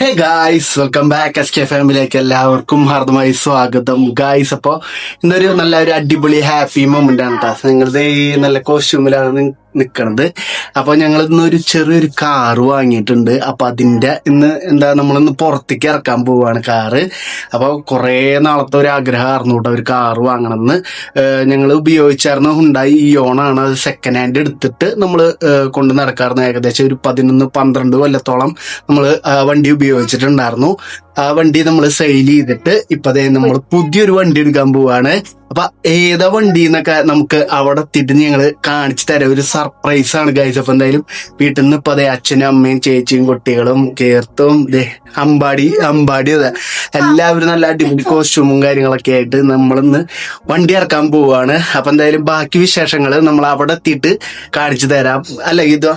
Hey guys welcome back S K ഫാമിലിയിലേക്ക് എല്ലാവർക്കും ഹാർദമായി സ്വാഗതം. Guys അപ്പോ ഇന്നൊരു നല്ല ഒരു അടിപൊളി ഹാപ്പി മൊമെന്റ് ആണ് കേട്ടോ നിങ്ങളുടെ ഈ നല്ല കോസ്റ്റ്യൂമിലാണ് നിക്കണത്. അപ്പൊ ഞങ്ങൾ ഇന്ന് ഒരു ചെറിയൊരു കാറ് വാങ്ങിയിട്ടുണ്ട്. അപ്പൊ അതിന്റെ ഇന്ന് എന്താ നമ്മളിന്ന് പുറത്തേക്ക് ഇറക്കാൻ പോവാണ് കാറ്. അപ്പൊ കുറേ നാളത്തെ ഒരു ആഗ്രഹമായിരുന്നു കേട്ടോ ഒരു കാറ് വാങ്ങണമെന്ന് ഞങ്ങൾ ഉപയോഗിച്ചായിരുന്ന ഹുണ്ടായി ഓണാണ് അത് സെക്കൻഡ് ഹാൻഡ് എടുത്തിട്ട് നമ്മൾ കൊണ്ട് നടക്കാറുണ്ട്. ഏകദേശം ഒരു പതിനൊന്ന് പന്ത്രണ്ട് കൊല്ലത്തോളം നമ്മൾ വണ്ടി ഉപയോഗിച്ചിട്ടുണ്ടായിരുന്നു. ആ വണ്ടി നമ്മൾ സെയിൽ ചെയ്തിട്ട് ഇപ്പൊ നമ്മൾ പുതിയൊരു വണ്ടി എടുക്കാൻ പോവാണ്. അപ്പൊ ഏതാ വണ്ടി എന്നൊക്കെ നമുക്ക് അവിടെ എത്തിയിട്ട് ഞങ്ങൾ കാണിച്ചു തരാം. ഒരു സർപ്രൈസ് ആണ് ഗൈസ് അപ്പൊ എന്തായാലും വീട്ടിൽ നിന്ന് ഇപ്പൊ അതെ അച്ഛനും അമ്മയും ചേച്ചിയും കുട്ടികളും കേർത്തും അമ്പാടി അമ്പാടി അതെ. എല്ലാവരും നല്ല അടിപൊളി കോസ്റ്റ്യൂമും കാര്യങ്ങളൊക്കെ ആയിട്ട് നമ്മളിന്ന് വണ്ടി ഇറക്കാൻ പോവാണ്. അപ്പൊ എന്തായാലും ബാക്കി വിശേഷങ്ങൾ നമ്മൾ അവിടെ എത്തിയിട്ട് കാണിച്ചു തരാം. അല്ല ഇതോ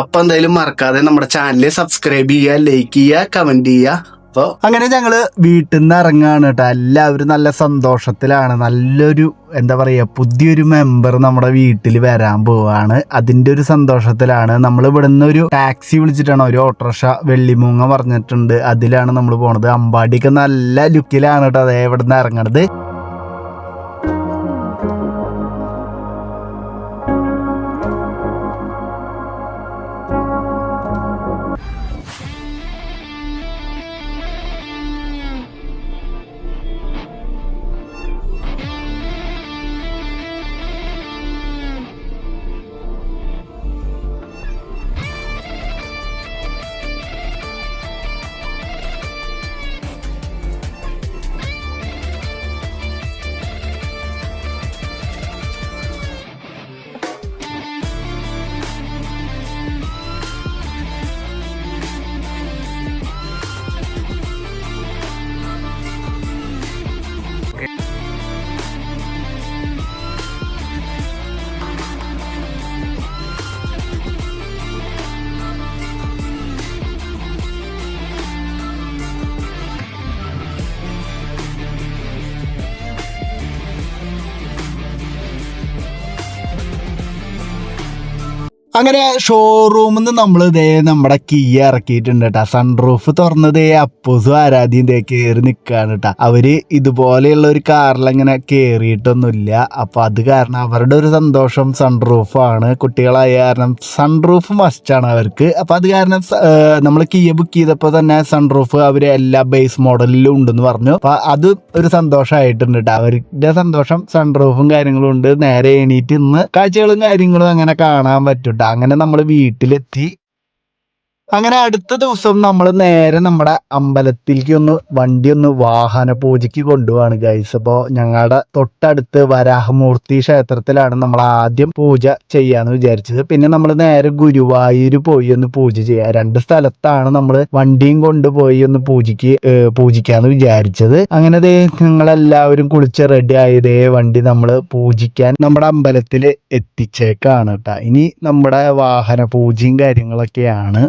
അപ്പൊ എന്തായാലും മറക്കാതെ നമ്മുടെ ചാനൽ സബ്സ്ക്രൈബ് ചെയ്യുക ലൈക്ക് ചെയ്യുക കമന്റ് ചെയ്യുക. അപ്പൊ അങ്ങനെ ഞങ്ങൾ വീട്ടിൽ നിന്ന് ഇറങ്ങുകയാണ് കേട്ടോ എല്ലാവരും നല്ല സന്തോഷത്തിലാണ്. നല്ലൊരു എന്താ പറയുക പുതിയൊരു മെമ്പർ നമ്മുടെ വീട്ടിൽ വരാൻ പോവാണ്. അതിന്റെ ഒരു സന്തോഷത്തിലാണ്. നമ്മൾ ഇവിടെ നിന്ന് ഒരു ടാക്സി വിളിച്ചിട്ടാണ്. ഒരു ഓട്ടോറിക്ഷ വെള്ളിമൂങ്ങ പറഞ്ഞിട്ടുണ്ട്. അതിലാണ് നമ്മൾ പോണത്. അമ്പാടിയൊക്കെ നല്ല ലുക്കിലാണ് കേട്ടോ അതേ ഇവിടെ നിന്ന് ഇറങ്ങണത്. അങ്ങനെ ഷോറൂമിൽ നിന്ന് നമ്മൾ ഇതേ നമ്മുടെ കീ ഇറക്കിയിട്ടുണ്ട് കേട്ടോ സൺറൂഫ് തുറന്നത് അപ്പൂസും ആരാധ്യം ഇതേ കയറി നിൽക്കുകയാണ് കേട്ടോ അവർ ഇതുപോലെയുള്ള ഒരു കാറിൽ അങ്ങനെ കയറിയിട്ടൊന്നുമില്ല അപ്പൊ അത് കാരണം അവരുടെ ഒരു സന്തോഷം സൺറൂഫാണ് കുട്ടികളായ കാരണം സൺറൂഫ് മസ്റ്റാണ് അവർക്ക്. അപ്പോൾ അത് കാരണം നമ്മൾ കീയ ബുക്ക് ചെയ്തപ്പോൾ തന്നെ സൺറൂഫ് അവർ എല്ലാ ബേസ് മോഡലിലും ഉണ്ടെന്ന് പറഞ്ഞു. അപ്പോൾ അത് ഒരു സന്തോഷമായിട്ടുണ്ട് കേട്ടോ അവരുടെ സന്തോഷം സൺറൂഫും കാര്യങ്ങളും ഉണ്ട്. നേരെ എണീറ്റ് ഇന്ന് കാഴ്ചകളും കാര്യങ്ങളും അങ്ങനെ കാണാൻ പറ്റും. അങ്ങനെ നമ്മൾ വീട്ടിലെത്തി അങ്ങനെ അടുത്ത ദിവസം നമ്മൾ നേരെ നമ്മുടെ അമ്പലത്തിലേക്ക് ഒന്ന് വണ്ടി ഒന്ന് വാഹന പൂജയ്ക്ക് കൊണ്ടുപോവാണ് ഗൈസ് അപ്പോൾ ഞങ്ങളുടെ തൊട്ടടുത്ത് വരാഹമൂർത്തി ക്ഷേത്രത്തിലാണ് നമ്മൾ ആദ്യം പൂജ ചെയ്യാന്ന് വിചാരിച്ചത്. പിന്നെ നമ്മൾ നേരെ ഗുരുവായൂർ പോയി ഒന്ന് പൂജ ചെയ്യാം. രണ്ട് സ്ഥലത്താണ് നമ്മൾ വണ്ടിയും കൊണ്ടുപോയി ഒന്ന് പൂജയ്ക്ക് പൂജിക്കാന്ന് വിചാരിച്ചത്. അങ്ങനെ ദേ ഞങ്ങളെല്ലാവരും കുളിച്ച് റെഡി ആയതേ വണ്ടി നമ്മൾ പൂജിക്കാൻ നമ്മുടെ അമ്പലത്തിൽ എത്തിച്ചേക്കാണ് കേട്ടോ ഇനി നമ്മുടെ വാഹന പൂജയും കാര്യങ്ങളൊക്കെയാണ്.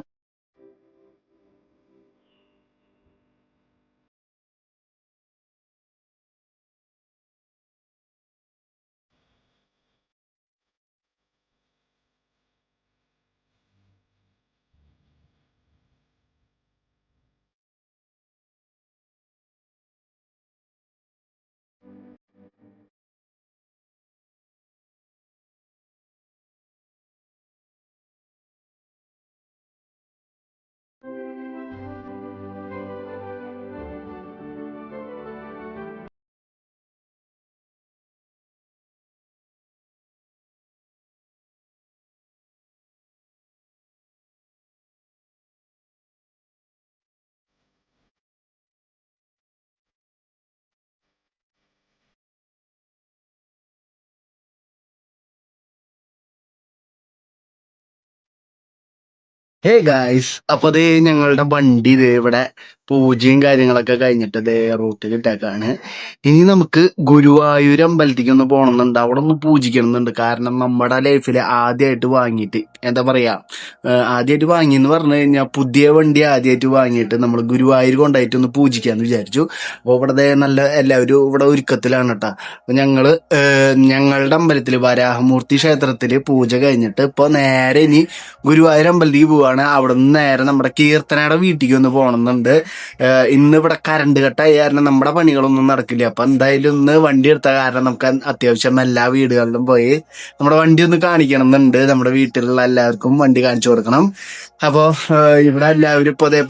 ഹേ ഗായ്സ് അപ്പൊ ദേ ഞങ്ങളുടെ വണ്ടി ദേ ഇവിടെ പൂജയും കാര്യങ്ങളൊക്കെ കഴിഞ്ഞിട്ട് ദേ റൂട്ടിൽ ഇട്ടേക്കാണ്. ഇനി നമുക്ക് ഗുരുവായൂർ അമ്പലത്തേക്ക് ഒന്ന് പോകണമെന്നുണ്ട് അവിടെ ഒന്ന് പൂജിക്കണമെന്നുണ്ട് കാരണം നമ്മുടെ ലൈഫിൽ ആദ്യമായിട്ട് വാങ്ങിയിട്ട് എന്താ പറയാ ആദ്യമായിട്ട് വാങ്ങി എന്ന് പറഞ്ഞു കഴിഞ്ഞാൽ പുതിയ വണ്ടി ആദ്യമായിട്ട് വാങ്ങിയിട്ട് നമ്മൾ ഗുരുവായൂർ കൊണ്ടായിട്ട് ഒന്ന് പൂജിക്കാന്ന് വിചാരിച്ചു. അപ്പോൾ ഇവിടെ നല്ല എല്ലാവരും ഇവിടെ ഒരുക്കത്തിലാണ് കേട്ടോ അപ്പൊ ഞങ്ങൾ ഞങ്ങളുടെ അമ്പലത്തിൽ വരാഹമൂർത്തി ക്ഷേത്രത്തിൽ പൂജ കഴിഞ്ഞിട്ട് ഇപ്പൊ നേരെ ഇനി ഗുരുവായൂർ അമ്പലത്തിൽ പോവാണ്. അവിടെ നിന്ന് നേരെ നമ്മുടെ കീർത്തനയുടെ വീട്ടിലേക്ക് ഒന്ന് പോകണമെന്നുണ്ട് ഇന്ന് ഇവിടെ കറണ്ട് കട്ടായ കാരണം നമ്മുടെ പണികളൊന്നും നടക്കില്ല. അപ്പൊ എന്തായാലും ഇന്ന് വണ്ടി എടുത്ത കാരണം നമുക്ക് അത്യാവശ്യം എല്ലാ വീടുകളിലും പോയി നമ്മുടെ വണ്ടി ഒന്ന് കാണിക്കണം എന്നുണ്ട് നമ്മുടെ വീട്ടിലുള്ള എല്ലാവർക്കും വണ്ടി കാണിച്ചു കൊടുക്കണം. അപ്പോ ഇവിടെ എല്ലാവരും ഇപ്പൊ അതേ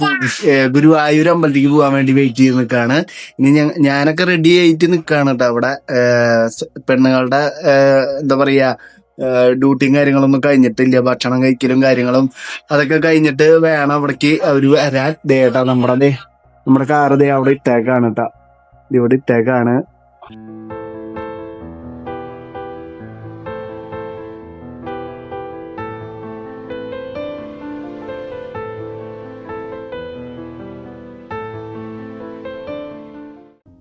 ഗുരുവായൂർ അമ്പലത്തേക്ക് പോകാൻ വേണ്ടി വെയിറ്റ് ചെയ്ത് നിൽക്കാണ്. ഇനി ഞാനൊക്കെ റെഡി ആയിട്ട് നിൽക്കാണ് കേട്ടോ. അവിടെ പെണ്ണുങ്ങളുടെ എന്താ പറയാ ഡ്യൂട്ടിയും കാര്യങ്ങളൊന്നും കഴിഞ്ഞിട്ടില്ല. ഭക്ഷണം കഴിക്കലും കാര്യങ്ങളും അതൊക്കെ കഴിഞ്ഞിട്ട് വേണം അവിടേക്ക് അവർ വരാൻ. ദേട്ടാ നമ്മുടെ നമ്മുടെ കാറ് ദേ അവിടെ ഇട്ടേക്കാണ് കേട്ടാ ഇവിടെ ഇട്ടേക്കാണ്.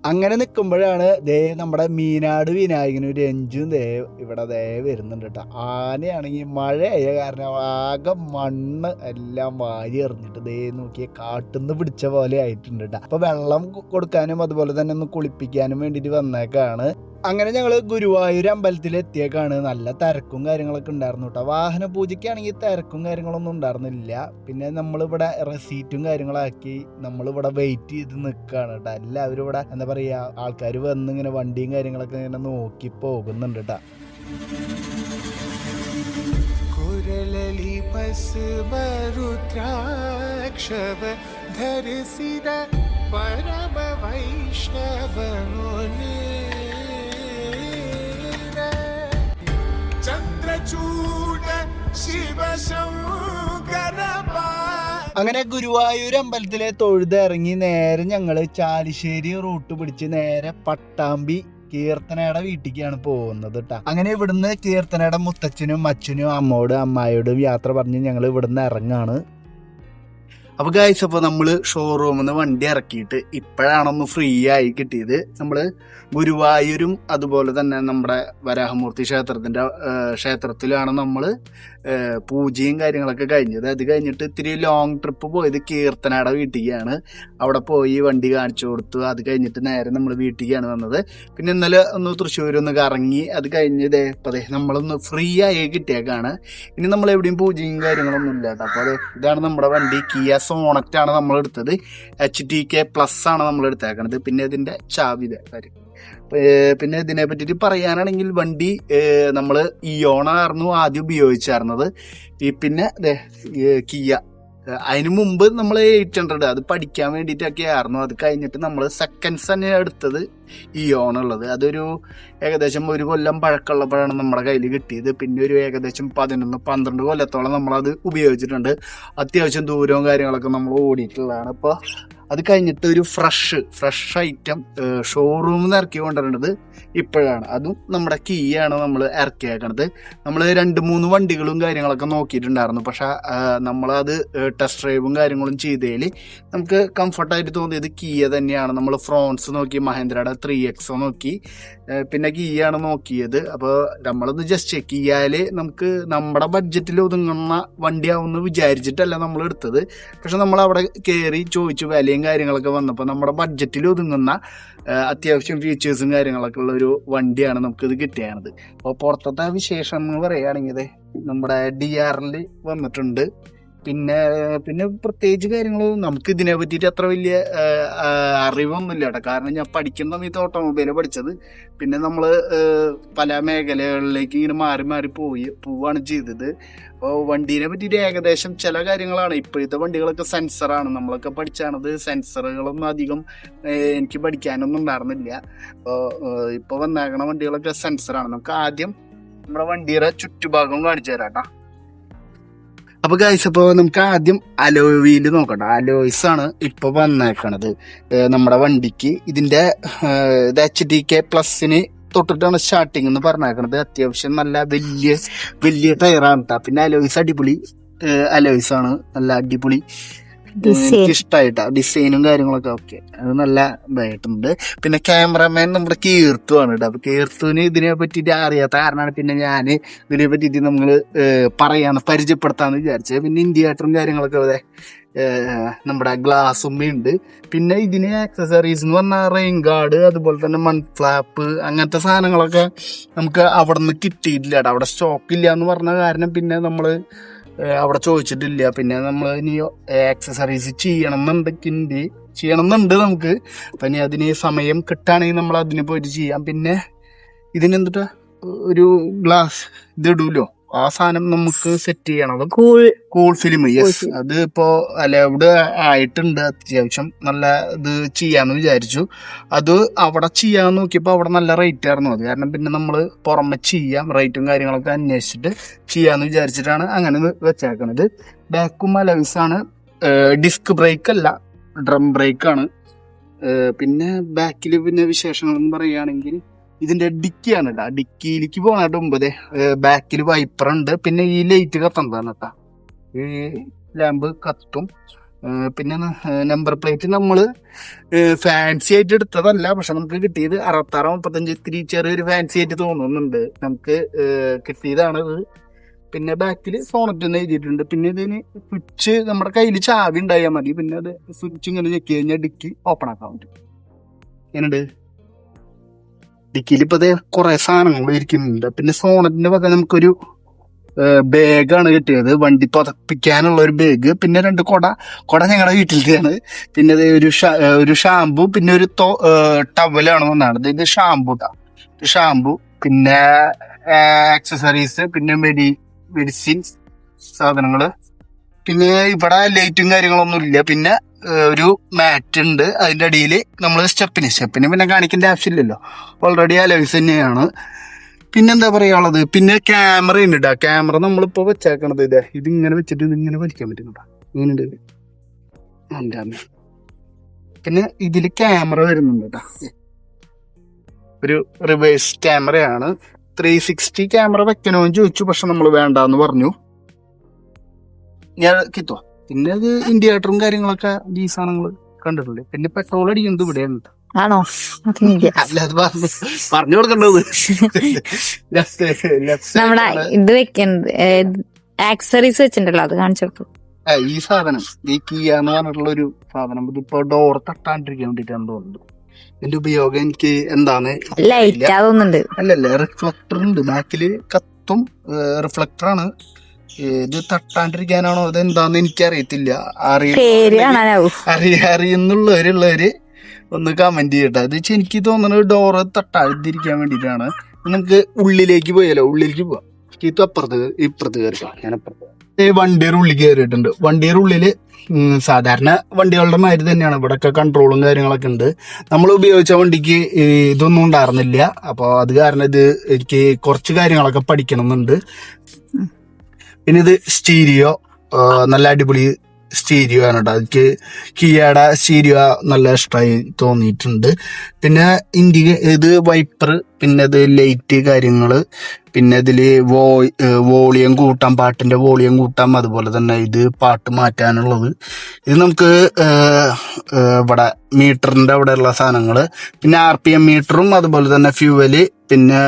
അങ്ങനെ നിൽക്കുമ്പോഴാണ് ദേ നമ്മുടെ മീനാട് വിനായകനും രഞ്ജും ദേ ഇവിടെ ദേ വരുന്നുണ്ട് കേട്ടോ. ആനയാണെങ്കിൽ മഴയായ കാരണം ആകെ മണ്ണ് എല്ലാം വാരി എറിഞ്ഞിട്ട് ദേ നോക്കിയ കാട്ടുന്ന് പിടിച്ച പോലെ ആയിട്ടുണ്ട് കേട്ടോ. അപ്പൊ വെള്ളം കൊടുക്കാനും അതുപോലെ തന്നെ ഒന്ന് കുളിപ്പിക്കാനും വേണ്ടിയിട്ട് വന്നേക്കാണ്. അങ്ങനെ ഞങ്ങൾ ഗുരുവായൂർ അമ്പലത്തിൽ എത്തിയേക്കാണ് നല്ല തിരക്കും കാര്യങ്ങളൊക്കെ ഉണ്ടായിരുന്നു കേട്ടോ വാഹന പൂജയ്ക്കാണെങ്കിൽ തിരക്കും കാര്യങ്ങളൊന്നും ഉണ്ടായിരുന്നില്ല. പിന്നെ നമ്മളിവിടെ റെസീറ്റും കാര്യങ്ങളാക്കി നമ്മളിവിടെ വെയിറ്റ് ചെയ്ത് നിൽക്കുകയാണ് കേട്ടോ എല്ലാവരും ഇവിടെ എന്താ പറയുക ആൾക്കാർ വന്ന് ഇങ്ങനെ വണ്ടിയും കാര്യങ്ങളൊക്കെ ഇങ്ങനെ നോക്കി പോകുന്നുണ്ട് കേട്ടോ പരമ ചന്ദ്രചൂട അങ്ങനെ ഗുരുവായൂർ അമ്പലത്തിലെ തൊഴുത് ഇറങ്ങി നേരെ ഞങ്ങൾ ചാലിശ്ശേരി റൂട്ട് പിടിച്ച് നേരെ പട്ടാമ്പി കീർത്തനയുടെ വീട്ടിലേക്കാണ് പോകുന്നത് കേട്ടോ അങ്ങനെ ഇവിടുന്ന് കീർത്തനയുടെ മുത്തച്ഛനും അച്ഛനും അമ്മോടും അമ്മായോടും യാത്ര പറഞ്ഞ് ഞങ്ങൾ ഇവിടുന്ന് ഇറങ്ങാണ്. അപ്പൊ ഗായ്സ് അപ്പൊ നമ്മൾ ഷോറൂമിൽ നിന്ന് വണ്ടി ഇറക്കിയിട്ട് ഇപ്പോഴാണൊന്ന് ഫ്രീ ആയി കിട്ടിയത്. നമ്മൾ ഗുരുവായൂരും അതുപോലെ തന്നെ നമ്മുടെ വരാഹമൂർത്തി ക്ഷേത്രത്തിന്റെ ക്ഷേത്രത്തിലാണ് നമ്മൾ ആ, പൂജയും കാര്യങ്ങളൊക്കെ കഴിഞ്ഞത് അത് കഴിഞ്ഞിട്ട് ഇത്തിരി ലോങ് ട്രിപ്പ് പോയത് കീർത്തനയുടെ വീട്ടിലേക്കാണ്. അവിടെ പോയി വണ്ടി കാണിച്ചു കൊടുത്തു. അത് കഴിഞ്ഞിട്ട് നേരെ നമ്മൾ വീട്ടിലേക്കാണ് വന്നത്. പിന്നെ ഇന്നലെ ഒന്ന് തൃശ്ശൂർ ഒന്ന് കറങ്ങി. അത് കഴിഞ്ഞ് ഇതേ ഇപ്പൊ ദേ നമ്മളൊന്ന് ഫ്രീ ആയി കിട്ടിയേക്കാണ്. ഇനി നമ്മൾ എവിടെയും പൂജയും കാര്യങ്ങളൊന്നും ഇല്ല കേട്ടോ. അപ്പോൾ അത് ഇതാണ് നമ്മുടെ വണ്ടി. കിയ സോണറ്റ് ആണ് നമ്മൾ എടുത്തത് എച്ച് ടി കെ പ്ലസ് ആണ് നമ്മൾ എടുത്തേക്കണത് പിന്നെ ഇതിന്റെ ചാവിത കാര്യം. പിന്നെ ഇതിനെ പറ്റിയിട്ട് പറയാനാണെങ്കിൽ വണ്ടി നമ്മൾ ഇയോണായിരുന്നു ആദ്യം ഉപയോഗിച്ചായിരുന്നത്. ഈ പിന്നെ ഏർ കിയ. അതിന് മുമ്പ് നമ്മൾ എയ്റ്റ് ഹൺഡ്രഡ് അത് പഠിക്കാൻ വേണ്ടിയിട്ടൊക്കെ ആയിരുന്നു അത് കഴിഞ്ഞിട്ട് നമ്മൾ സെക്കൻഡ്സ് തന്നെ എടുത്തത് ഇയോൺ ഉള്ളത് അതൊരു ഏകദേശം ഒരു കൊല്ലം പഴക്കമുള്ളപ്പോഴാണ് നമ്മുടെ കയ്യിൽ കിട്ടിയത്. പിന്നെ ഒരു ഏകദേശം പതിനൊന്ന് പന്ത്രണ്ട് കൊല്ലത്തോളം നമ്മളത് ഉപയോഗിച്ചിട്ടുണ്ട്. അത്യാവശ്യം ദൂരവും കാര്യങ്ങളൊക്കെ നമ്മൾ ഓടിയിട്ടുള്ളതാണ്. ഇപ്പോൾ അത് കഴിഞ്ഞിട്ട് ഒരു ഫ്രഷ് ഫ്രഷ് ഐറ്റം ഷോറൂമിൽ നിന്ന് ഇറക്കി കൊണ്ടുവരേണ്ടത് ഇപ്പോഴാണ്. അതും നമ്മുടെ കീയാണ് നമ്മൾ ഇറക്കിയേക്കണത് നമ്മൾ രണ്ട് മൂന്ന് വണ്ടികളും കാര്യങ്ങളൊക്കെ നോക്കിയിട്ടുണ്ടായിരുന്നു. പക്ഷെ നമ്മളത് ടെസ്റ്റ് ഡ്രൈവും കാര്യങ്ങളും ചെയ്തതിൽ നമുക്ക് കംഫർട്ടായിട്ട് തോന്നിയത് കീയ തന്നെയാണ്. നമ്മൾ ഫ്രോൺസ് നോക്കി മഹേന്ദ്രയുടെ ത്രീ എക്സോ നോക്കി പിന്നെ കീയാണ് നോക്കിയത്. അപ്പോൾ നമ്മളൊന്ന് ജസ്റ്റ് ചെക്ക് ചെയ്യാൽ നമുക്ക് നമ്മുടെ ബഡ്ജറ്റിൽ ഒതുങ്ങുന്ന വണ്ടിയാവുമെന്ന് വിചാരിച്ചിട്ടല്ല നമ്മൾ എടുത്തത് പക്ഷെ നമ്മൾ അവിടെ കയറി ചോദിച്ചു വിലയും കാര്യങ്ങളൊക്കെ വന്നപ്പോൾ നമ്മുടെ ബഡ്ജറ്റിൽ ഒതുങ്ങുന്ന അത്യാവശ്യം ഫീച്ചേഴ്സും കാര്യങ്ങളൊക്കെ ഉള്ള ഒരു വണ്ടിയാണ് നമുക്കിത് കിട്ടിയാണത്. അപ്പോൾ പുറത്തത്തെ വിശേഷം എന്ന് പറയുകയാണെങ്കിൽ നമ്മുടെ ഡി ആറിൽ വന്നിട്ടുണ്ട്. പിന്നെ പിന്നെ പ്രത്യേകിച്ച് കാര്യങ്ങളൊന്നും നമുക്ക് ഇതിനെ പറ്റിയിട്ട് അത്ര വലിയ അറിവൊന്നുമില്ല കേട്ടോ. കാരണം ഞാൻ പഠിക്കുന്ന സമയത്ത് ഓട്ടോമൊബൈൽ പഠിച്ചത്. പിന്നെ നമ്മൾ പല മേഖലകളിലേക്ക് ഇങ്ങനെ മാറി മാറി പോയി പോവുകയാണ് ചെയ്തത്. അപ്പോൾ വണ്ടീനെ പറ്റിയിട്ട് ഏകദേശം ചില കാര്യങ്ങളാണ്. ഇപ്പോഴത്തെ വണ്ടികളൊക്കെ സെൻസറാണ്. നമ്മളൊക്കെ പഠിച്ചാണത് സെൻസറുകളൊന്നും അധികം എനിക്ക് പഠിക്കാനൊന്നും ഉണ്ടായിരുന്നില്ല. അപ്പോൾ ഇപ്പോൾ വന്നേക്കണ വണ്ടികളൊക്കെ സെൻസറാണ്. നമുക്ക് ആദ്യം നമ്മുടെ വണ്ടിയുടെ ചുറ്റുഭാഗം കാണിച്ചു തരാം കേട്ടോ. അപ്പൊ ഗൈസ് അപ്പൊ നമുക്ക് ആദ്യം അലോയ് വീൽ നോക്കട്ടെ. അലോയ്സ് ആണ് ഇപ്പൊ വന്നേക്കണത്. നമ്മുടെ വണ്ടിക്ക് ഇതിന്റെ ഇത് എച്ച് ഡി കെ പ്ലസിന് തൊട്ടിട്ടാണ് സ്റ്റാർട്ടിംഗ് എന്ന് പറഞ്ഞേക്കണത്. അത്യാവശ്യം നല്ല വലിയ വലിയ ടയറാണ്. പിന്നെ അലോയ്സ് അടിപൊളി അലോയ്സ് ആണ്. നല്ല അടിപൊളി. എനിക്ക് ഇഷ്ടമായിട്ടാ ഡിസൈനും കാര്യങ്ങളൊക്കെ ഓക്കെ അത് നല്ല ഇതായിട്ടുണ്ട്. പിന്നെ ക്യാമറമാൻ നമ്മുടെ കീർത്തു ആണ് കേട്ടോ അപ്പൊ കീർത്തുവിന് ഇതിനെ പറ്റിയിട്ട് അറിയാത്ത കാരണമാണ് പിന്നെ ഞാൻ ഇതിനെ പറ്റിയിട്ട് നമ്മൾ പറയാന്ന് പരിചയപ്പെടുത്താന്ന് വിചാരിച്ചത് പിന്നെ ഇന്ത്യാട്ടറും കാര്യങ്ങളൊക്കെ അതെ നമ്മുടെ ഗ്ലാസും ഉണ്ട് പിന്നെ ഇതിന് ആക്സസറീസ് എന്ന് പറഞ്ഞാൽ റെയിൻ ഗാർഡ് അതുപോലെ തന്നെ മൺഫ്ലാപ്പ് അങ്ങനത്തെ സാധനങ്ങളൊക്കെ നമുക്ക് അവിടെ നിന്ന് കിട്ടിയിട്ടില്ല അവിടെ സ്റ്റോക്ക് ഇല്ല എന്ന് പറഞ്ഞ കാരണം പിന്നെ നമ്മൾ അവിടെ ചോദിച്ചിട്ടില്ല. പിന്നെ നമ്മൾ ഇനി ആക്സസറീസ് ചെയ്യണം എന്നുണ്ടെങ്കിൽ ചെയ്യണം എന്നുണ്ട് നമുക്ക്. അപ്പം ഇനി അതിന് സമയം കിട്ടുകയാണെങ്കിൽ നമ്മൾ അതിന് പോയിട്ട് ചെയ്യാം. പിന്നെ ഇതിനെന്തിട്ടാ? ഒരു ഗ്ലാസ് ഇത് ഇടൂലോ? ആ സാധനം നമുക്ക് സെറ്റ് ചെയ്യണം കൂൾ കൂൾ ഫിലിം യെസ് അത് ഇപ്പോ അലൗഡ് ആയിട്ടുണ്ട് അത്യാവശ്യം. നല്ല ഇത് ചെയ്യാന്ന് വിചാരിച്ചു. അത് അവിടെ ചെയ്യാന്ന് നോക്കിയപ്പോൾ അവിടെ നല്ല റേറ്റ് ആയിരുന്നു. അത് കാരണം പിന്നെ നമ്മൾ പുറമെ ചെയ്യാം റേറ്റും കാര്യങ്ങളൊക്കെ അന്വേഷിച്ചിട്ട് ചെയ്യാന്ന് വിചാരിച്ചിട്ടാണ് അങ്ങനെ ഇത് വെച്ചേക്കണത്. ബാക്കും അലൗസ് ആണ്. ഡിസ്ക് ബ്രേക്ക് അല്ല ഡ്രം ബ്രേക്ക് ആണ്. പിന്നെ ബാക്കിൽ പിന്നെ വിശേഷങ്ങൾ എന്ന് പറയുകയാണെങ്കിൽ ഇതിന്റെ ഡിക്കിയാണ് കേട്ടോ ഡിക്കിയിലേക്ക് പോകാനായിട്ട് മുമ്പ് ബാക്കിൽ വൈപ്പർ ഉണ്ട്. പിന്നെ ഈ ലൈറ്റ് കത്തണ്ടതാണ് കേട്ടോ ഈ ലാമ്പ് കത്തും. പിന്നെ നമ്പർ പ്ലേറ്റ് നമ്മൾ ഫാൻസി ആയിട്ട് എടുത്തതല്ല. പക്ഷെ നമുക്ക് കിട്ടിയത് അറുപത്താറ് മുപ്പത്തഞ്ച്. ഇത്തിരി ചെറിയൊരു ഫാൻസി ആയിട്ട് തോന്നുന്നുണ്ട്. നമുക്ക് കിട്ടിയതാണത് പിന്നെ ബാക്കിൽ സോണറ്റ് എന്ന് എഴുതിയിട്ടുണ്ട്. പിന്നെ ഇതിന് സ്വിച്ച് നമ്മുടെ കയ്യിൽ ചാവി ഉണ്ടായാൽ മതി. പിന്നെ അത് സ്വിച്ച് ഇങ്ങനെ ഞെക്കി കഴിഞ്ഞാൽ ഡിക്കി ഓപ്പൺ ആക്കാൻ പറ്റും. എങ്ങനെയുണ്ട്? ഡിക്കിയിൽ ഇപ്പൊ കുറെ സാധനങ്ങൾ ഇരിക്കുന്നുണ്ട്. പിന്നെ സോണറ്റിന്റെ പകരം നമുക്കൊരു ബാഗാണ് കിട്ടിയത്. വണ്ടി പതപ്പിക്കാനുള്ള ഒരു ബാഗ് പിന്നെ രണ്ട് കൊട. കൊട ഞങ്ങളുടെ വീട്ടിലത്തെയാണ്. പിന്നെ അതേ ഒരു ഒരു ഷാമ്പു പിന്നെ ഒരു ടവലാണ് വന്നാണ് ഇത് ഷാമ്പു ഷാമ്പു പിന്നെ ആക്സസറീസ് പിന്നെ മെഡി മെഡിസിൻസ് സാധനങ്ങൾ. പിന്നെ ഇവിടെ ലൈറ്റും കാര്യങ്ങളൊന്നും ഇല്ല പിന്നെ ഒരു മാറ്റ് ഉണ്ട്. അതിന്റെ അടിയിൽ നമ്മൾ സ്റ്റെപ്പിന്. സ്റ്റെപ്പിന് പിന്നെ കാണിക്കേണ്ട ആവശ്യമില്ലല്ലോ ഓൾറെഡി ആ ലൈസ് തന്നെയാണ്. പിന്നെന്താ പറയാനുള്ളത്? പിന്നെ ക്യാമറ ഉണ്ട് കേട്ടോ ക്യാമറ നമ്മളിപ്പോൾ വെച്ചേക്കണത് ഇതേ. ഇതിങ്ങനെ വെച്ചിട്ട് ഇതിങ്ങനെ വലിക്കാൻ പറ്റുന്നുണ്ടോ ഇങ്ങനെയുണ്ട് എന്റെ അമ്മ. പിന്നെ ഇതിൽ ക്യാമറ വരുന്നുണ്ട് കേട്ടോ ഒരു റിവേഴ്സ് ക്യാമറയാണ് ത്രീ സിക്സ്റ്റി ക്യാമറ വെക്കണമെന്ന് ചോദിച്ചു. പക്ഷെ നമ്മൾ വേണ്ടാന്ന് പറഞ്ഞു. ഞാൻ കിട്ടോ? പിന്നെ അത് ഇൻഡിയേറ്ററും കാര്യങ്ങളൊക്കെ ഈ സാധനങ്ങൾ കണ്ടിട്ടുണ്ട്. പിന്നെ പെട്രോൾ അടിക്കുന്നത് ഇവിടെയാണ് ട്ടോ. ആണോ? അതെനിക്ക് അല്ല അത് പറഞ്ഞു പറഞ്ഞു കൊടുക്കേണ്ടത്. നമ്മുടെ ഇത് വെക്കുന്നത് ആക്സറീസ് വെച്ചിട്ടുണ്ടല്ലോ അത് കാണിച്ചു ഈ സാധനം ഈ കിയ എന്ന് പറഞ്ഞിട്ടുള്ള ഒരു സാധനം ഇതിപ്പോ ഡോർ തട്ടാണ്ടിരിക്കാൻ വേണ്ടിട്ടാണ് തോന്നുന്നത്. ഇതിന്റെ ഉപയോഗം എനിക്ക് എന്താണ് ലൈറ്റ് അല്ല അല്ലല്ല റിഫ്ലക്ടർ ഉണ്ട്. ബാക്കിൽ കത്തും റിഫ്ലക്ടർ ആണ്. ഇത് തട്ടാണ്ടിരിക്കാനാണോ അതെന്താന്ന് എനിക്കറിയത്തില്ല. അറിയ അറിയുന്നുള്ളവരുള്ളവര് ഒന്ന് കമന്റ് ചെയ്യട്ടെ. അത് വെച്ചാൽ എനിക്ക് തോന്നുന്നത് ഡോറ് തട്ടാതിരിക്കാൻ വേണ്ടിയിട്ടാണ് നമുക്ക് ഉള്ളിലേക്ക് പോയാലോ? ഉള്ളിലേക്ക് പോവാം. ഇത് അപ്പുറത്ത് ഇപ്പുറത്ത് കയറിക്കാം ഞാൻ അപ്പുറത്ത് ഈ വണ്ടിയുടെ ഉള്ളിൽ കയറിയിട്ടുണ്ട്. വണ്ടിയുടെ ഉള്ളിൽ സാധാരണ വണ്ടികളുടെ മാതിരി തന്നെയാണ്. ഇവിടെയൊക്കെ കൺട്രോളും കാര്യങ്ങളൊക്കെ ഉണ്ട്. നമ്മൾ ഉപയോഗിച്ച വണ്ടിക്ക് ഇതൊന്നും ഉണ്ടായിരുന്നില്ല. അപ്പോൾ അത് കാരണം ഇത് എനിക്ക് കുറച്ച് കാര്യങ്ങളൊക്കെ പഠിക്കണം എന്നുണ്ട് പിന്നെ ഇത് സ്റ്റീരിയോ നല്ല അടിപൊളി സ്റ്റീരിയോ ആണ് കേട്ടോ എനിക്ക് കിയയുടെ സ്റ്റീരിയോ നല്ല ഇഷ്ടമായി തോന്നിയിട്ടുണ്ട്. പിന്നെ ഇന്ത്യ ഇത് വൈപ്പർ പിന്നെ ഇത് ലൈറ്റ് കാര്യങ്ങൾ പിന്നെ ഇതിൽ വോ വോളിയം കൂട്ടാം പാട്ടിന്റെ വോളിയം കൂട്ടാം അതുപോലെ തന്നെ ഇത് പാട്ട് മാറ്റാനുള്ളത്. ഇത് നമുക്ക് ഇവിടെ മീറ്ററിന്റെ അവിടെയുള്ള സാധനങ്ങൾ പിന്നെ ആർ പി എം മീറ്ററും അതുപോലെ തന്നെ ഫ്യൂവൽ പിന്നെ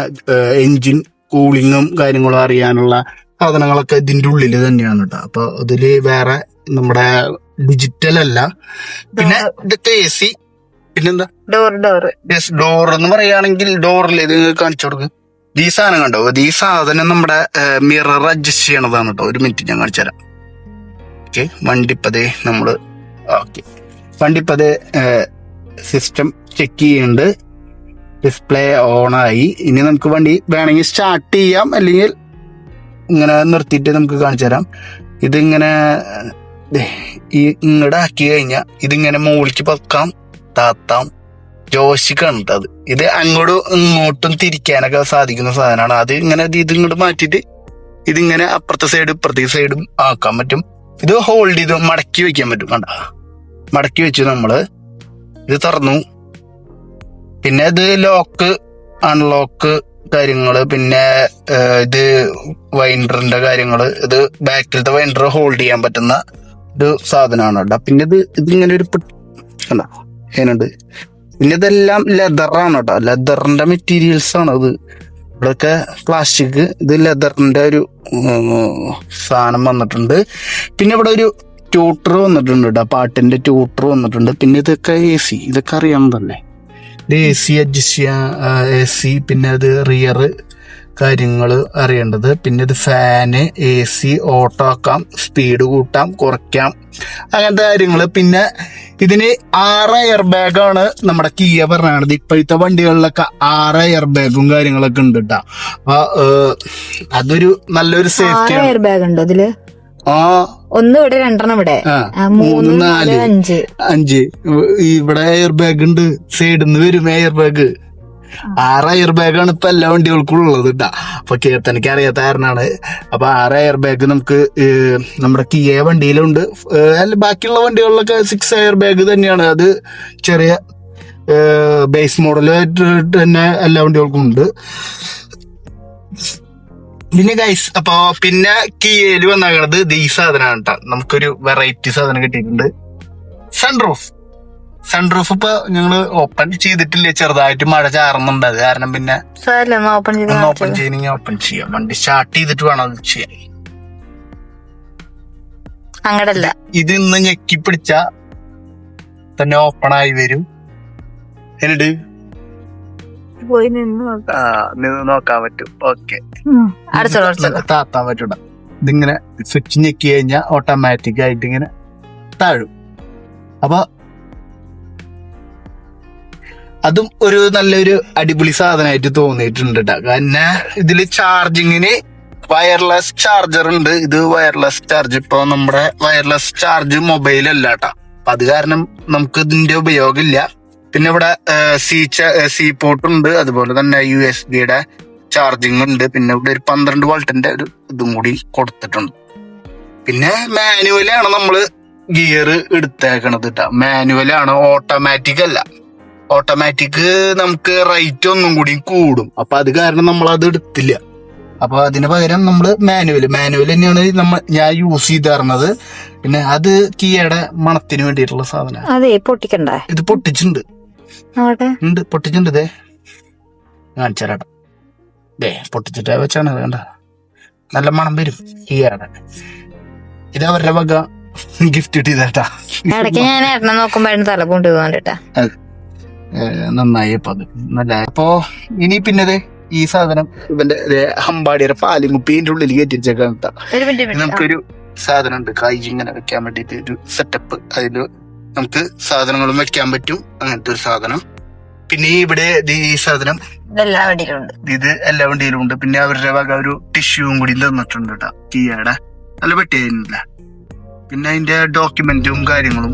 എൻജിൻ കൂളിങ്ങും കാര്യങ്ങളും അറിയാനുള്ള സാധനങ്ങളൊക്കെ ഇതിന്റെ ഉള്ളിൽ തന്നെയാണ് കേട്ടോ അപ്പൊ ഇതിൽ വേറെ നമ്മുടെ ഡിജിറ്റൽ അല്ല. പിന്നെ ഇതൊക്കെ എ സി പിന്നെന്താ? ഡോർ ഡോർ യെസ് ഡോർ എന്ന് പറയുകയാണെങ്കിൽ ഡോറിൽ ഇത് കാണിച്ചു കൊടുക്ക്. ഈ സാധനം കണ്ടോ? ഈ സാധനം നമ്മുടെ മിറർ അഡ്ജസ്റ്റ് ചെയ്യണതാണ് കേട്ടോ ഒരു മിനിറ്റ് ഞാൻ കാണിച്ചു തരാം. ഓക്കെ വണ്ടിപ്പതേ നമ്മൾ ഓക്കെ വണ്ടിപ്പതേ സിസ്റ്റം ചെക്ക് ചെയ്യുന്നുണ്ട് ഡിസ്പ്ലേ ഓൺ ആയി. ഇനി നമുക്ക് വണ്ടി വേണമെങ്കിൽ സ്റ്റാർട്ട് ചെയ്യാം. അല്ലെങ്കിൽ ഇങ്ങനെ നിർത്തിയിട്ട് നമുക്ക് കാണിച്ചു തരാം. ഇതിങ്ങനെ ഈ ഇങ്ങടെ ആക്കി കഴിഞ്ഞാൽ ഇതിങ്ങനെ മുകളിലേക്ക് പക്കാം താത്താം ജോഷിക്കാണ് ട്ടോ അത് ഇത് അങ്ങോട്ടും ഇങ്ങോട്ടും തിരിക്കാനൊക്കെ സാധിക്കുന്ന സാധനമാണ്. അത് ഇങ്ങനെ ഇത് ഇങ്ങോട്ട് മാറ്റിയിട്ട് ഇതിങ്ങനെ അപ്പുറത്തെ സൈഡും ഇപ്പുറത്തെ സൈഡും ആക്കാൻ പറ്റും. ഇത് ഹോൾഡ് ചെയ്ത് മടക്കി വെക്കാൻ പറ്റും. കണ്ട? മടക്കി വെച്ചു നമ്മൾ ഇത് തുറന്നു. പിന്നെ ഇത് ലോക്ക് അൺലോക്ക് കാര്യങ്ങൾ പിന്നെ ഇത് വൈൻഡറിന്റെ കാര്യങ്ങൾ ഇത് ബാക്കിലത്തെ വൈൻഡർ ഹോൾഡ് ചെയ്യാൻ പറ്റുന്ന ഒരു സാധനമാണ് കേട്ടോ. പിന്നെ ഇത് ഇതിങ്ങനെ ഒരു കണ്ടോ? അതിനുണ്ട് പിന്നെ ഇതെല്ലാം ലെതറാണ് കേട്ടോ. ലെതറിന്റെ മെറ്റീരിയൽസ് ആണ് ഇത്. ഇവിടെയൊക്കെ പ്ലാസ്റ്റിക് ഇത് ലെതറിന്റെ ഒരു സാധനം വന്നിട്ടുണ്ട്. പിന്നെ ഇവിടെ ഒരു ട്യൂട്ടർ വന്നിട്ടുണ്ട് കേട്ടോ. പാട്ടിന്റെ ട്യൂട്ടർ വന്നിട്ടുണ്ട്. പിന്നെ ഇതൊക്കെ എ സി ഇതൊക്കെ അറിയാവുന്നതല്ലേ? എ സി അഡ്ജസ്റ്റ് ചെയ്യാൻ എ സി പിന്നെ അത് റിയർ കാര്യങ്ങൾ അറിയേണ്ടത്. പിന്നെ ഇത് ഫാന് എ സി ഓട്ടോ ആക്കാം സ്പീഡ് കൂട്ടാം കുറയ്ക്കാം അങ്ങനത്തെ കാര്യങ്ങൾ പിന്നെ ഇതിന് ആറ് എയർ ബാഗാണ് നമ്മുടെ കിയ പറഞ്ഞത് ഇപ്പോഴത്തെ വണ്ടികളിലൊക്കെ ആറ് എയർ ബാഗും കാര്യങ്ങളൊക്കെ ഉണ്ട് കേട്ടോ അതൊരു നല്ലൊരു സേഫ്റ്റി എയർ ബാഗ് ഉണ്ടോ ഇതിൽ? ആ ഒന്ന് ഇവിടെ രണ്ടെണ്ണം ഇവിടെ. മൂന്ന് നാല് അഞ്ച്. അഞ്ച്. ഇവിടെ എയർ ബാഗ് ഉണ്ട്. സൈഡിൽ നിന്ന് വരും എയർ ബാഗ് ആറ് എയർ ബാഗാണ് ഇപ്പൊ എല്ലാ വണ്ടികൾക്കും ഉള്ളത് കേട്ടാ അപ്പൊ കീർത്തനക്ക് അറിയാത്ത കാരനാണ് അപ്പൊ ആറ് എയർ ബാഗ് നമുക്ക് നമ്മുടെ കിയ വണ്ടിയിലുണ്ട്. ബാക്കിയുള്ള വണ്ടികളിലൊക്കെ സിക്സ് എയർ ബാഗ് തന്നെയാണ്. അത് ചെറിയ ബേസ് മോഡലായിട്ട് തന്നെ എല്ലാ വണ്ടികൾക്കും ഉണ്ട്. പിന്നെ ഗൈസ് അപ്പൊ പിന്നെ കിയയിൽ വന്നാകണത് ഇത് ഈ സാധനമാണ് കേട്ടോ നമുക്കൊരു വെറൈറ്റി സാധനം കിട്ടിയിട്ടുണ്ട്. സൺറൂഫ് സൺറൂഫ് ഇപ്പൊ ഞങ്ങൾ ഓപ്പൺ ചെയ്തിട്ടില്ല. ചെറുതായിട്ട് മഴ ചാറുന്നുണ്ട്. അത് കാരണം പിന്നെ ഓപ്പൺ ഓപ്പൺ ചെയ്യണമെങ്കിൽ ഓപ്പൺ ചെയ്യാം വണ്ടി സ്റ്റാർട്ട് ചെയ്തിട്ട് വേണം അത് ചെയ്യാൻ. അങ്ങടല്ല ഇത് ഇന്ന് ഞെക്കി പിടിച്ച തന്നെ ഓപ്പൺ ആയി വരും. എന്നിട്ട് പോയി നിന്ന് നോക്കാം. നോക്കാൻ പറ്റും. ഓക്കെ. അടച്ചോളൂ അടച്ചോളൂ താത്താൻ പറ്റൂട ഇതിങ്ങനെ സ്വിച്ച് ഞെക്കി കഴിഞ്ഞാൽ ഓട്ടോമാറ്റിക് ആയിട്ട് ഇങ്ങനെ താഴും. അപ്പൊ അതും ഒരു നല്ലൊരു അടിപൊളി സാധനമായിട്ട് തോന്നിയിട്ടുണ്ട് കേട്ടോ കാരണം ഇതിൽ ചാർജിങ്ങിന് വയർലെസ് ചാർജർ ഉണ്ട്. ഇത് വയർലെസ് ചാർജ് ഇപ്പൊ നമ്മുടെ വയർലെസ് ചാർജ് മൊബൈൽ അല്ല കേട്ടാ അപ്പൊ അത് കാരണം നമുക്ക് ഇതിന്റെ ഉപയോഗമില്ല. പിന്നെ ഇവിടെ സി സി പോർട്ടുണ്ട് അതുപോലെ തന്നെ യു എസ് ബിയുടെ ചാർജിങ് ഉണ്ട്. പിന്നെ ഇവിടെ ഒരു പന്ത്രണ്ട് വോൾട്ടിന്റെ ഒരു ഇതും കൂടി കൊടുത്തിട്ടുണ്ട്. പിന്നെ മാനുവലാണ് നമ്മൾ ഗിയർ എടുത്തേക്കണത് കേട്ടോ മാനുവലാണ് ഓട്ടോമാറ്റിക് അല്ല. ഓട്ടോമാറ്റിക് നമുക്ക് റേറ്റ് ഒന്നും കൂടി കൂടും. അപ്പൊ അത് കാരണം നമ്മൾ അത് എടുത്തില്ല. അപ്പൊ അതിന് പകരം നമ്മൾ മാനുവൽ മാനുവൽ തന്നെയാണ് നമ്മൾ ഞാൻ യൂസ് ചെയ്തിരുന്നത് പിന്നെ അത് കീയുടെ മണത്തിന് വേണ്ടിയിട്ടുള്ള സാധനം. അതെ പൊട്ടിക്കണ്ട? ഇത് പൊട്ടിച്ചിട്ടുണ്ട്. ഉണ്ട് പൊട്ടിച്ചിട്ടുണ്ട് ഇതേ കാണിച്ചാരാട്ടോ ദേ പൊട്ടിച്ചിട്ട് വെച്ചാണ് കണ്ട? നല്ല മണം വരും ഈ ഇത് അവരുടെ വക ഗിഫ്റ്റ് കിട്ടിയതാട്ടാ ഇടയ്ക്ക് ഞാൻ എണ്ണ നോക്കുമ്പോഴാണ് തല കൊണ്ടു പോകാണ്ടിട്ടാ ഏഹ് നന്നായി അപ്പൊ അത്. നല്ല അപ്പോ ഇനി പിന്നെ ദേ ഈ സാധനം ഇവന്റെ ദേ ഹമ്പാടിയുടെ പാലും കുപ്പീന്റെ ഉള്ളിൽ കയറ്റിച്ചേക്കാൻ നമുക്കൊരു സാധനം ഉണ്ട് കായ്ജി ഇങ്ങനെ വെക്കാൻ വേണ്ടിട്ട് ഒരു സെറ്റപ്പ് അതിൽ നമുക്ക് സാധനങ്ങളും വെക്കാൻ പറ്റും. അങ്ങനത്തെ ഒരു സാധനം. പിന്നെ ഇവിടെ ഈ സാധനം എല്ലാ വണ്ടിയിലുണ്ട്. ഇത് എല്ലാ വണ്ടിയിലും ഉണ്ട് പിന്നെ അവരുടെ വക ഒരു ടിഷ്യൂവും കൂടി തന്നിട്ടുണ്ട് കേട്ടോ കീയാടെ. നല്ല പറ്റിയായിരുന്നില്ല പിന്നെ അതിന്റെ ഡോക്യുമെന്റും കാര്യങ്ങളും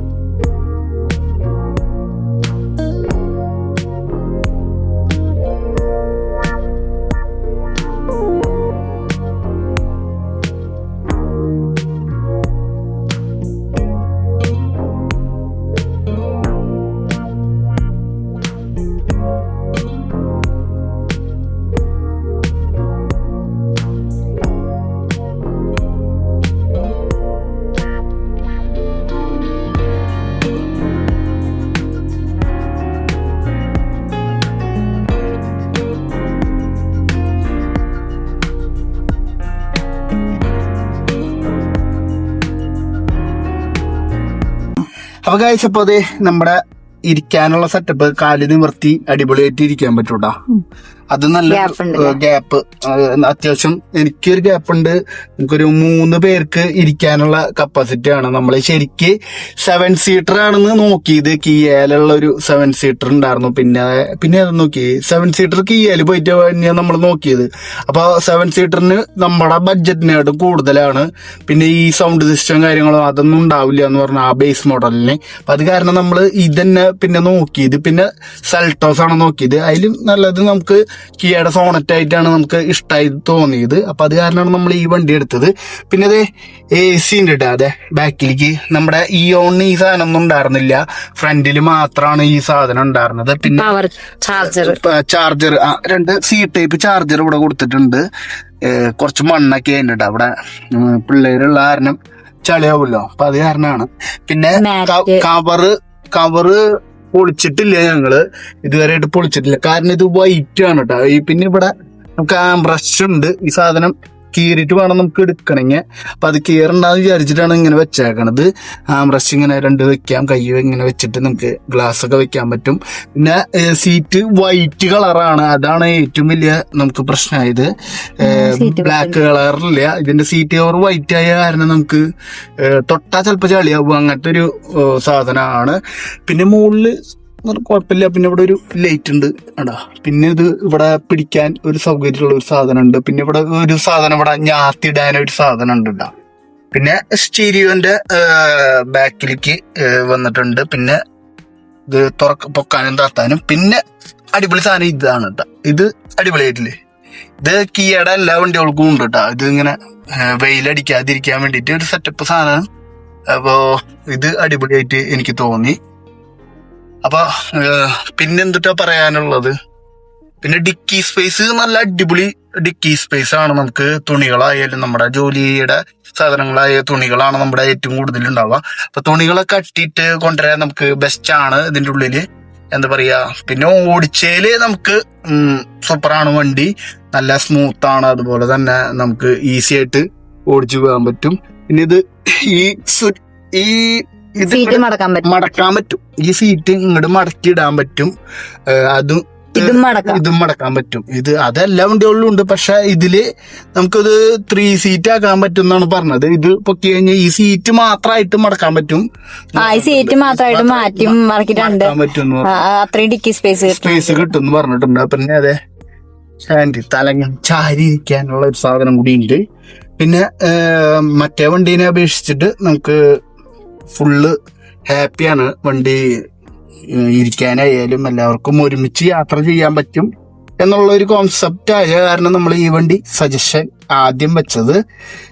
അപ്പൊ അതെ നമ്മുടെ ഇരിക്കാനുള്ള സെറ്റപ്പ് കാൽ നിവർത്തി അടിപൊളിയായിട്ട് ഇരിക്കാൻ പറ്റൂട്ടാ അത് നല്ല ഗ്യാപ്പ് അത്യാവശ്യം എനിക്കൊരു ഗ്യാപ്പ് ഉണ്ട്. നമുക്കൊരു മൂന്ന് പേർക്ക് ഇരിക്കാനുള്ള കപ്പാസിറ്റി ആണ്. നമ്മൾ ശരിക്ക് സെവൻ സീറ്റർ ആണെന്ന് നോക്കിയത്. കിയാലുള്ള ഒരു സെവൻ സീറ്റർ ഉണ്ടായിരുന്നു. പിന്നെ പിന്നെ അത് നോക്കി. സെവൻ സീറ്റർ കിയയിൽ പോയിട്ട് തന്നെയാണ് നമ്മൾ നോക്കിയത്. അപ്പൊ സെവൻ സീറ്ററിന് നമ്മുടെ ബഡ്ജറ്റിനായിട്ടും കൂടുതലാണ്. പിന്നെ ഈ സൗണ്ട് സിസ്റ്റം കാര്യങ്ങളും അതൊന്നും ഉണ്ടാവില്ല എന്ന് പറഞ്ഞ ആ ബേസ് മോഡലിന് അപ്പൊ അത് കാരണം നമ്മൾ ഇതന്നെ പിന്നെ നോക്കിയത്. പിന്നെ സെൽട്ടോസ് ആണ് നോക്കിയത്. അതിലും നല്ലത് നമുക്ക് കിയയുടെ സോണറ്റ് ആയിട്ടാണ് നമുക്ക് ഇഷ്ടമായി തോന്നിയത്. അപ്പം അത് കാരണമാണ് നമ്മൾ ഈ വണ്ടി എടുത്തത്. പിന്നെ അത് എ സി ഉണ്ട് കേട്ടോ അതെ ബാക്കിലേക്ക് നമ്മുടെ ഈ ഓണിന് ഈ സാധനം ഒന്നും ഉണ്ടായിരുന്നില്ല. ഫ്രണ്ടിൽ മാത്രമാണ് ഈ സാധനം ഉണ്ടായിരുന്നത്. പിന്നെ ചാർജർ രണ്ട് സി ടൈപ്പ് ചാർജർ ഇവിടെ കൊടുത്തിട്ടുണ്ട്. കുറച്ച് മണ്ണൊക്കെ ആയിട്ടുണ്ട് അവിടെ പിള്ളേരുള്ള കാരണം ചളിയാവുമല്ലോ അപ്പൊ അത് കാരണമാണ്. പിന്നെ കവറ് കവറ് പൊളിച്ചിട്ടില്ല ഞങ്ങൾ. ഇതുവരെയായിട്ട് പൊളിച്ചിട്ടില്ല. കാരണം ഇത് വൈറ്റ് ആണ് കേട്ടോ ഈ പിന്നെ ഇവിടെ നമുക്ക് ബ്രഷ് ഉണ്ട്. ഈ സാധനം കീറിയിട്ട് വേണം നമുക്ക് എടുക്കണമെങ്കിൽ അപ്പം അത് കീറണ്ടാന്ന് വിചാരിച്ചിട്ടാണ് ഇങ്ങനെ വെച്ചേക്കണത്. ബ്രഷ് ഇങ്ങനെ രണ്ട് വെക്കാം. കൈ ഇങ്ങനെ വെച്ചിട്ട് നമുക്ക് ഗ്ലാസ് ഒക്കെ വെക്കാൻ പറ്റും. പിന്നെ സീറ്റ് വൈറ്റ് കളറാണ് അതാണ് ഏറ്റവും വലിയ നമുക്ക് പ്രശ്നമായത് ബ്ലാക്ക് കളറില്ല ഇതിന്റെ സീറ്റ് കവർ വൈറ്റ് ആയ കാരണം നമുക്ക് തൊട്ടാ ചിലപ്പോൾ ചളിയാവും. അങ്ങനത്തെ ഒരു സാധനമാണ് പിന്നെ മുകളിൽ ഒരു കുഴപ്പമില്ല. പിന്നെ ഇവിടെ ഒരു ലൈറ്റ് ഉണ്ട്. അടാ പിന്നെ ഇത് ഇവിടെ പിടിക്കാൻ ഒരു സൗകര്യമുള്ള ഒരു സാധനം ഉണ്ട് പിന്നെ ഇവിടെ ഒരു സാധനം ഇവിടെ ഞാത്തിടാൻ ഒരു സാധനം ഉണ്ട് ഇടാ പിന്നെ സ്റ്റീരിയോന്റെ ബാക്കിലേക്ക് വന്നിട്ടുണ്ട്. പിന്നെ ഇത് തുറക്ക പൊക്കാനും താത്താനും. പിന്നെ അടിപൊളി സാധനം ഇതാണ് കേട്ടോ ഇത് അടിപൊളിയായിട്ടില്ലേ? ഇത് കിയയുടെ എല്ലാ വണ്ടികൾക്കും ഉണ്ട് കേട്ടോ ഇത് ഇങ്ങനെ വെയിലടിക്കാതിരിക്കാൻ വേണ്ടിയിട്ട് ഒരു സെറ്റപ്പ് സാധനം. അപ്പോ ഇത് അടിപൊളിയായിട്ട് എനിക്ക് തോന്നി. അപ്പൊ പിന്നെന്തുട്ടാ പറയാനുള്ളത്? പിന്നെ ഡിക്കി സ്പേസ് നല്ല അടിപൊളി ഡിക്കി സ്പേസ് ആണ് നമുക്ക് തുണികളായാലും നമ്മുടെ ജോലിയുടെ സാധനങ്ങളായ തുണികളാണ് നമ്മുടെ ഏറ്റവും കൂടുതൽ ഉണ്ടാവുക അപ്പൊ തുണികളൊക്കെ കട്ടിയിട്ട് കൊണ്ടുവരാൻ നമുക്ക് ബെസ്റ്റ് ആണ് ഇതിന്റെ ഉള്ളിൽ. എന്താ പറയാ പിന്നെ ഓടിച്ചേൽ നമുക്ക് സൂപ്പറാണ് വണ്ടി. നല്ല സ്മൂത്ത് ആണ് അതുപോലെ തന്നെ നമുക്ക് ഈസി ആയിട്ട് ഓടിച്ചു പോകാൻ പറ്റും. പിന്നെ ഇത് ഈ ഈ സീറ്റ് മടക്കാൻ പറ്റും. മടക്കാൻ പറ്റും. ഈ സീറ്റ് ഇങ്ങോട്ട് മടക്കി ഇടാൻ പറ്റും അതും ഇതും മടക്കാം. ഇതും മടക്കാൻ പറ്റും. ഇത് അതെല്ലാ വണ്ടികളിലും ഉണ്ട് പക്ഷെ ഇതിൽ നമുക്കത് ത്രീ സീറ്റ് ആക്കാൻ പറ്റും എന്നാണ് പറഞ്ഞത്. ഇത് പൊക്കി കഴിഞ്ഞാൽ ഈ സീറ്റ് മാത്രമായിട്ട് മടക്കാൻ പറ്റും. ആ ഈ സീറ്റ് മാത്രമായിട്ട് മാറ്റി ആ, അത്രയും ഡിക്കി സ്പേസ് കിട്ടും. സ്പേസ് കിട്ടും എന്ന് പറഞ്ഞിട്ടുണ്ട് പിന്നെ അതെ ഹാൻഡ് തലങ്ങ ചാരി ഇരിക്കാനുള്ള ഒരു സാധനം കൂടി ഉണ്ട് പിന്നെ മറ്റേ വണ്ടീനെ അപേക്ഷിച്ചിട്ട് നമുക്ക് ഫുള്ള് ഹാപ്പിയാണ് വണ്ടി ഇരിക്കാനായാലും എല്ലാവർക്കും ഒരുമിച്ച് യാത്ര ചെയ്യാൻ പറ്റും എന്നുള്ള ഒരു കോൺസെപ്റ്റ് ആയ കാരണം നമ്മൾ ഈ വണ്ടി സജഷൻ ആദ്യം വെച്ചത്.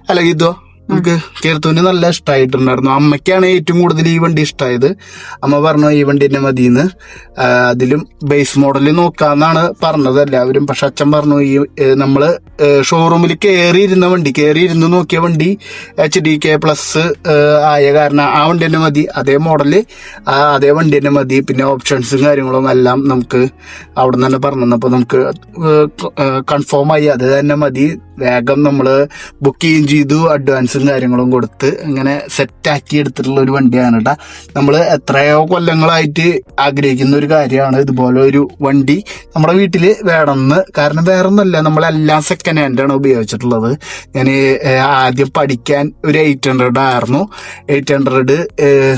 അല്ലെങ്കിൽ ഇതോ നമുക്ക് കീർത്തുവിന് നല്ല ഇഷ്ടമായിട്ടുണ്ടായിരുന്നു അമ്മയ്ക്കാണ് ഏറ്റവും കൂടുതൽ ഈ വണ്ടി ഇഷ്ടമായത് അമ്മ പറഞ്ഞു ഈ വണ്ടി തന്നെ മതിയെന്ന്. അതിലും ബേസ് മോഡൽ നോക്കാന്നാണ് പറഞ്ഞത് എല്ലാവരും. പക്ഷെ അച്ഛൻ പറഞ്ഞു ഈ നമ്മൾ ഷോറൂമിൽ കയറിയിരുന്ന വണ്ടി കയറിയിരുന്ന് നോക്കിയ വണ്ടി എച്ച് ഡി കെ പ്ലസ് ആയ കാരണം ആ വണ്ടി തന്നെ മതി. അതേ മോഡൽ അതേ വണ്ടി തന്നെ മതി. പിന്നെ ഓപ്ഷൻസും കാര്യങ്ങളും എല്ലാം നമുക്ക് അവിടെ നിന്ന് തന്നെ പറഞ്ഞു അപ്പോൾ നമുക്ക് കൺഫേം ആയി. അത് തന്നെ മതി. വേഗം നമ്മൾ ബുക്ക് ചെയ്യുകയും ചെയ്തു. അഡ്വാൻസും കാര്യങ്ങളും കൊടുത്ത് ഇങ്ങനെ സെറ്റാക്കി എടുത്തിട്ടുള്ള ഒരു വണ്ടിയാണ് കേട്ടോ നമ്മൾ എത്രയോ കൊല്ലങ്ങളായിട്ട് ആഗ്രഹിക്കുന്ന ഒരു കാര്യമാണ് ഇതുപോലെ ഒരു വണ്ടി നമ്മുടെ വീട്ടിൽ വേണമെന്ന്. കാരണം വേറെ ഒന്നല്ല നമ്മളെല്ലാം സെക്കൻഡ് ഹാൻഡാണ് ഉപയോഗിച്ചിട്ടുള്ളത്. ഞാൻ ആദ്യം പഠിക്കാൻ ഒരു എയ്റ്റ് ഹൺഡ്രഡ് ആയിരുന്നു. എയ്റ്റ് ഹൺഡ്രഡ്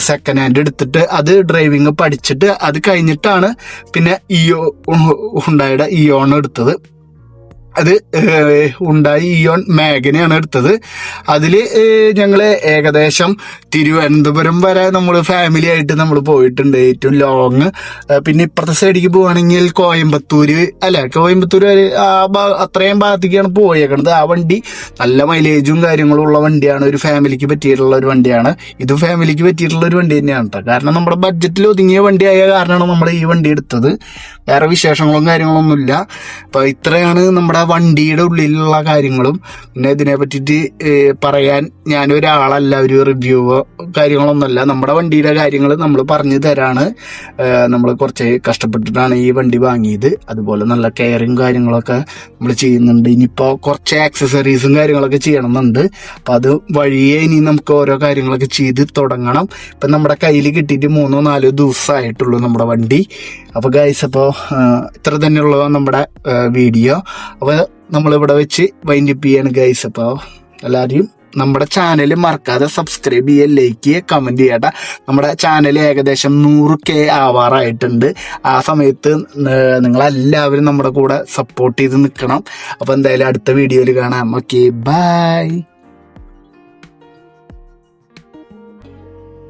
സെക്കൻഡ് ഹാൻഡ് എടുത്തിട്ട് അത് ഡ്രൈവിങ് പഠിച്ചിട്ട് അത് കഴിഞ്ഞിട്ടാണ് പിന്നെ ഇയോ ഉണ്ടായുടെ ഇയോൺ എടുത്തത്. അത് ഉണ്ടായി ഇയോൺ മാഗനെയാണ് എടുത്തത്. അതിൽ ഞങ്ങൾ ഏകദേശം തിരുവനന്തപുരം വരെ നമ്മൾ ഫാമിലി ആയിട്ട് നമ്മൾ പോയിട്ടുണ്ട് ഏറ്റവും ലോങ് പിന്നെ ഇപ്പുറത്തെ സൈഡിലേക്ക് പോവുകയാണെങ്കിൽ കോയമ്പത്തൂർ അല്ല കോയമ്പത്തൂർ ആ അത്രയും ഭാഗത്തേക്കാണ് പോയേക്കണത്. ആ വണ്ടി നല്ല മൈലേജും കാര്യങ്ങളും ഉള്ള വണ്ടിയാണ്. ഒരു ഫാമിലിക്ക് പറ്റിയിട്ടുള്ള ഒരു വണ്ടിയാണ്. ഇത് ഫാമിലിക്ക് പറ്റിയിട്ടുള്ള ഒരു വണ്ടി തന്നെയാണ് കേട്ടോ കാരണം നമ്മുടെ ബഡ്ജറ്റിൽ ഒതുങ്ങിയ വണ്ടിയായ കാരണമാണ് നമ്മൾ ഈ വണ്ടി എടുത്തത്. വേറെ വിശേഷങ്ങളും കാര്യങ്ങളൊന്നുമില്ല. അപ്പോൾ ഇത്രയാണ് നമ്മുടെ വണ്ടിയുടെ ഉള്ളിലുള്ള കാര്യങ്ങളും പിന്നെ ഇതിനെ പറ്റിയിട്ട് പറയാൻ ഞാനൊരാളല്ല ഒരു റിവ്യൂവോ കാര്യങ്ങളൊന്നുമല്ല. നമ്മുടെ വണ്ടിയുടെ കാര്യങ്ങൾ നമ്മൾ പറഞ്ഞു തരാണ്. നമ്മൾ കുറച്ച് കഷ്ടപ്പെട്ടിട്ടാണ് ഈ വണ്ടി വാങ്ങിയത്. അതുപോലെ നല്ല കെയറിങ് കാര്യങ്ങളൊക്കെ നമ്മൾ ചെയ്യുന്നുണ്ട്. ഇനിയിപ്പോൾ കുറച്ച് ആക്സസറീസും കാര്യങ്ങളൊക്കെ ചെയ്യണമെന്നുണ്ട്. അപ്പം അത് വഴിയേ ഇനി നമുക്ക് ഓരോ കാര്യങ്ങളൊക്കെ ചെയ്ത് തുടങ്ങണം. ഇപ്പം നമ്മുടെ കയ്യിൽ കിട്ടിയിട്ട് മൂന്നോ നാലോ ദിവസമായിട്ടുള്ളൂ നമ്മുടെ വണ്ടി. അപ്പോൾ ഗൈസ് അപ്പോൾ ഇത്ര തന്നെയുള്ളൂ നമ്മുടെ വീഡിയോ. അപ്പോൾ നമ്മളിവിടെ വെച്ച് വൈൻഡപ്പ് ചെയ്യാണ് ഗൈസ് അപ്പോൾ എല്ലാവരെയും നമ്മുടെ ചാനൽ മറക്കാതെ സബ്സ്ക്രൈബ് ചെയ്യുക ലൈക്ക് ചെയ്യുക കമന്റ് ചെയ്യട്ടെ നമ്മുടെ ചാനൽ ഏകദേശം നൂറ് കെ ആവാറായിട്ടുണ്ട്. ആ സമയത്ത് നിങ്ങളെല്ലാവരും നമ്മുടെ കൂടെ സപ്പോർട്ട് ചെയ്ത് നിൽക്കണം. അപ്പോൾ എന്തായാലും അടുത്ത വീഡിയോയിൽ കാണാം. Okay bye